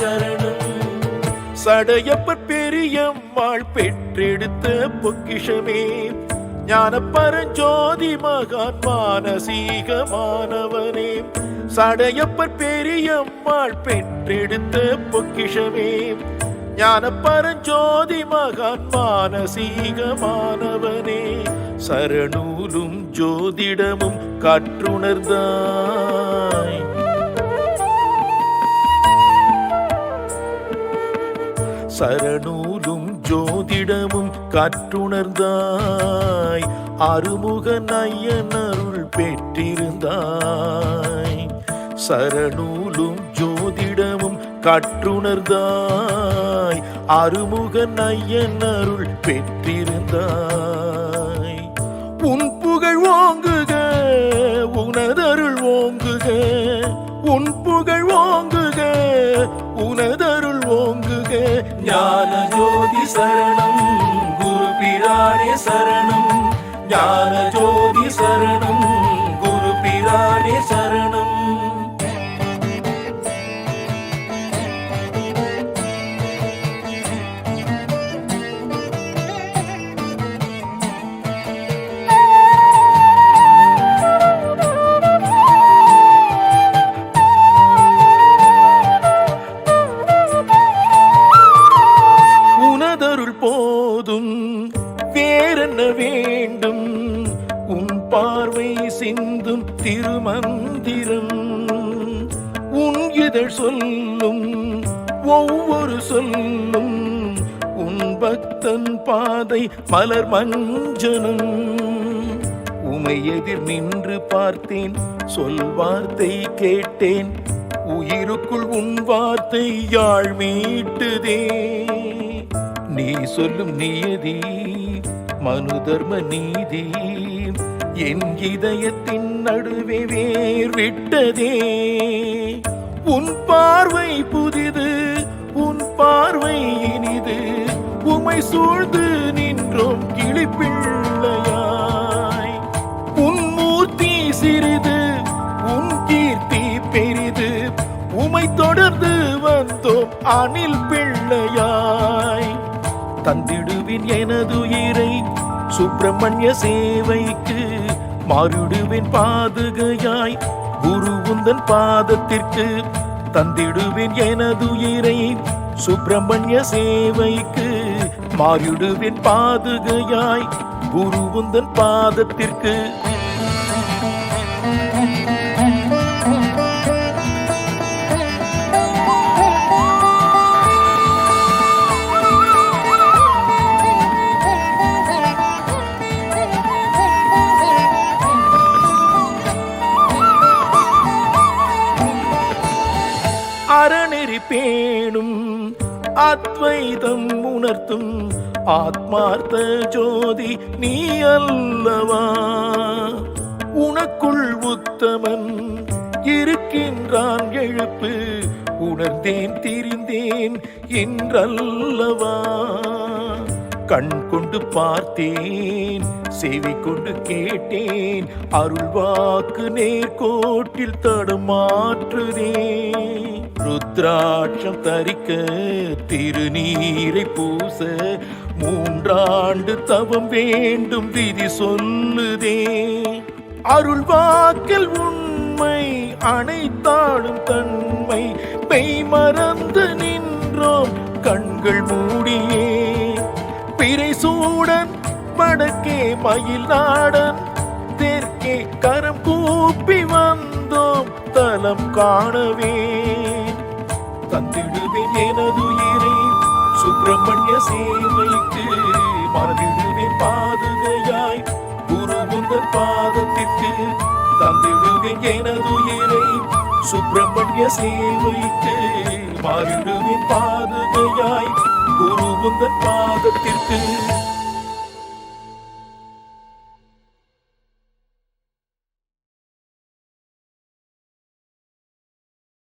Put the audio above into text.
சரணம். சடையப்பர் பெரியம்மாள் பெற்றெடுத்த பொக்கிஷமே. ஞானப்பரஞ்சோதி மகான் மானசீகமானவனே சடையப்பர் பெரியம்மாள் பெற்றெடுத்த பொக்கிஷமே. ஞானப்பரஞ்சோதி மகான் மானசீகமானவனே சரணூலும் ஜோதிடமும் கற்றுணர்ந்தாய். சரணூலும் ஜோதிடமும் கற்றுணர்ந்தாய். அருமுக நயன் அருள் பெற்றிருந்தாய். சரணூலும் ஜோதிடமும் கற்றுணர்ந்தாய். அருமுக நயன் அருள் பெற்றிருந்தாய். உன் புகழ் ஓங்குக உனதருள் ஓங்குக உன் புகழ் ஓங்குக உனதருள் ஞான ஜோதி சரணம் குரு பிரானே சரணம். ஞான ஜோதி சரணம். பார்வை சிந்தும் திருமந்திரம். உன் இதழ் சொல்லும் ஒவ்வொரு சொல்லும் உன் பக்தன் பாதை மலர் மஞ்சனம். உமை எதிர் நின்று பார்த்தேன் சொல் வார்த்தை கேட்டேன் உயிருக்குள் உன் வார்த்தை யாழ் மீட்டுதே. நீ சொல்லும் நியதி மனு தர்ம நீதி. என் இதயத்தின் நடுவே வேர் விட்டதே. உன் பார்வை புதிது உன் பார்வை இனிது. உமை சூழ்ந்து நின்றோம் கிளிப்பிள்ளையாய். உன் மூர்த்தி சிறிது உன் கீர்த்தி பெரிது. உமை தொடர்ந்து வந்தோம் அணில் பிள்ளையாய். தந்திடுவின் எனதுயிர் சுப்பிரமணிய சேவைக்கு மாறிடுவேன் பாதுகையாய். குரு உந்தன் பாதத்திற்கு தந்திடுவேன் எனதுயிரை சுப்பிரமணிய சேவைக்கு மாறிடுவேன் பாதுகையாய். குரு உந்தன் பாதத்திற்கு வேணும் அத்வைதம் உணர்த்தும். ஆத்மார்த்த ஜோதி நீ அல்லவா? உனக்குள் உத்தமன் இருக்கின்றான் எழுப்பு. உணர்ந்தேன் திரிந்தேன் என்றல்லவா? கண் கொண்டு பார்த்தேன் செவி கொண்டு கேட்டேன் அருள்வாக்கு நேர்கோட்டில் தடமாற்றுதே ருத்ராட்சம் தரிக்க திருநீரை பூச மூன்றாண்டு தவம் வேண்டும் விதி சொல்லுதே. அருள்வாக்கில் உண்மை அனைத்தாளும் தன்மை மெய் மறந்து நின்றோம் கண்கள் மூடியே சூடன் வடக்கே மயில் நாடன் தெற்கே கரம் கூப்பி வந்தோம் தலம் காணவே. தந்திடுவேன் எனதுயிரை சுப்பிரமணிய சேவைக்கு மறந்திடுவேன் பாதுகையாய் குரு பாதத்திற்கு. தந்திடுவேன் எனதுயிரை சுப்பிரமணிய சேவைக்கு மாறிடுவேன் பாதுகையாய் குரு பாதத்திற்கு.